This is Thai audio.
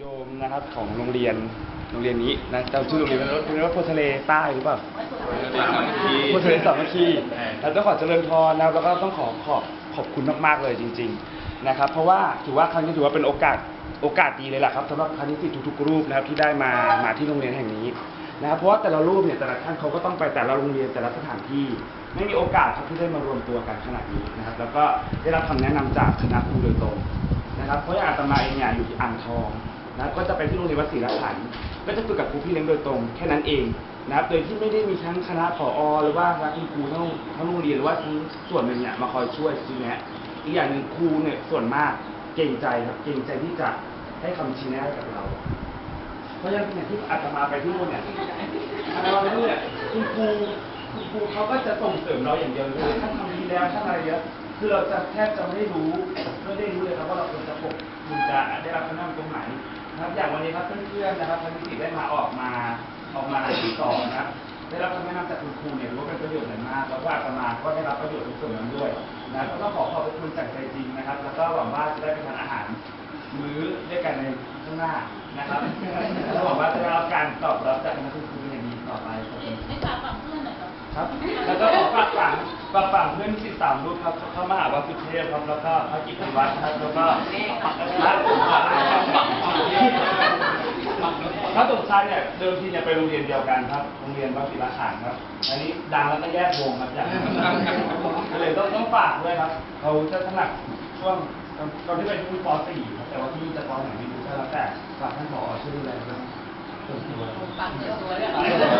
โยมนะครับของโรงเรียนโรงเรียนนี้นะจำชื่อโรงเรียนเป็นเป็นว่าโพทะเลใต้หรือเปล่าโพทะเลสามัคคีแล้วต้องขอเจริญพรนะครับแล้วก็ต้องขอขอบขอบคุณมากๆเลยจริง ๆนะครับ เพราะว่าถือว่าครั้งนี้ถือว่าเป็นโอกาสโอกาสดีเลยแหละครับสำหรับคณะนิสิตทุกๆรูปนะครับที่ได้มามาที่โรงเรียนแห่งนี้นะครับเพราะว่าแต่ละรูปเนี่ยแต่ละท่านเขาก็ต้องไปแต่ละโรงเรียนแต่ละสถานที่ ไม่มีโอกาสครับที่ได้มารวมตัวกันขนาดนี้นะครับ แล้วก็ได้รับคำแนะนำจากคณะครูโดยตรงนะครับเพราะอย่างอาตมาเองเนี่ยอยู่ที่อ่างทอง นะครับก็จะไปที่โรงเรียนวัดศรีรัตน์ขันธ์ก็จะฝึกกับครูพี่เลี้ยงโดยตรง แค่นั้นเองนะครับ โดยที่ไม่ได้มีทั้งคณะผอหรือว่าคณะคุณครูทั้งทั้งโรงเรียนหรือว่าทั้งส่วนหนึ่งเนี่ยมาคอยช่วยชี้แนะอีกอย่างหนึ่งครูเนี่ยส่วนมากเก่งใจครับเก่งใจที่จะให้คำชี้แนะกับเรา เพราะฉะนั้นเนี่ยที่อาตมาไปที่นู่นเนี่ยอาตมาไปนู่นเนี่ยคุณครูคุณครูเขาก็จะส่งเสริมเราอย่างเดียวเลยท่านทำดีแล้วท่านอะไรเยอะคือเราจะแทบจะไม่ได้รู้ไม่ได้รู้เลยครับว่าเราควรจะปกคุณจะได้รับคำแนะนำตรงไหน ครับอย่างวันนี้ครับเพื่อนๆนะครับท่านนิสิตได้มาออกมาออกมาที่สอนนะครับได้รับคำแนะนำจากคุณครูเนี่ยถือว่าเป็นประโยชน์อย่างมากแล้วก็อาตมาก็ได้รับประโยชน์ในส่วนนั้นด้วยนะก็ต้องขอขอบพระคุณจากใจจริงนะครับ แล้วก็หวังว่าจะได้ไปทานอาหาร มื้อด้วยกันในข้างหน้านะครับแล้วหวังว่าจะได้รับการตอบรับจากคณะคุณครูเป็นอย่างดีต่อไปขอบคุณไม่ฝากฝังเพื่อนหน่อยครับครับแล้วก็ขอฝากฝังฝากฝังเพื่อนสิบสามรูปครับเข้ามหาวัดสุเทพครับแล้วก็พระกิตติวัฒน์ครับแล้วก็พระสมชายพ ระสมชายเนี่ยเดิมทีเนี่ยไปโรงเรียนเดียวกันครับ โรงเรียนวัดศิลาขานครับ อันนี้ดังแล้วก็แยกวงครับอย่างก็เลยต้องต้องฝากด้วยครับ เขาจะถนัดช่วงตอนตอนที่ไปที่ป .4 ครับแต่ว่าที่จะป .1 ไม่รู้ก็แล้วแต่ฝากท่านผอช่วยดูแลด้วยส่วนตัวฝังเนื้อตัวด้วยครับเจริญพรค่ะได้ค่ะด้วย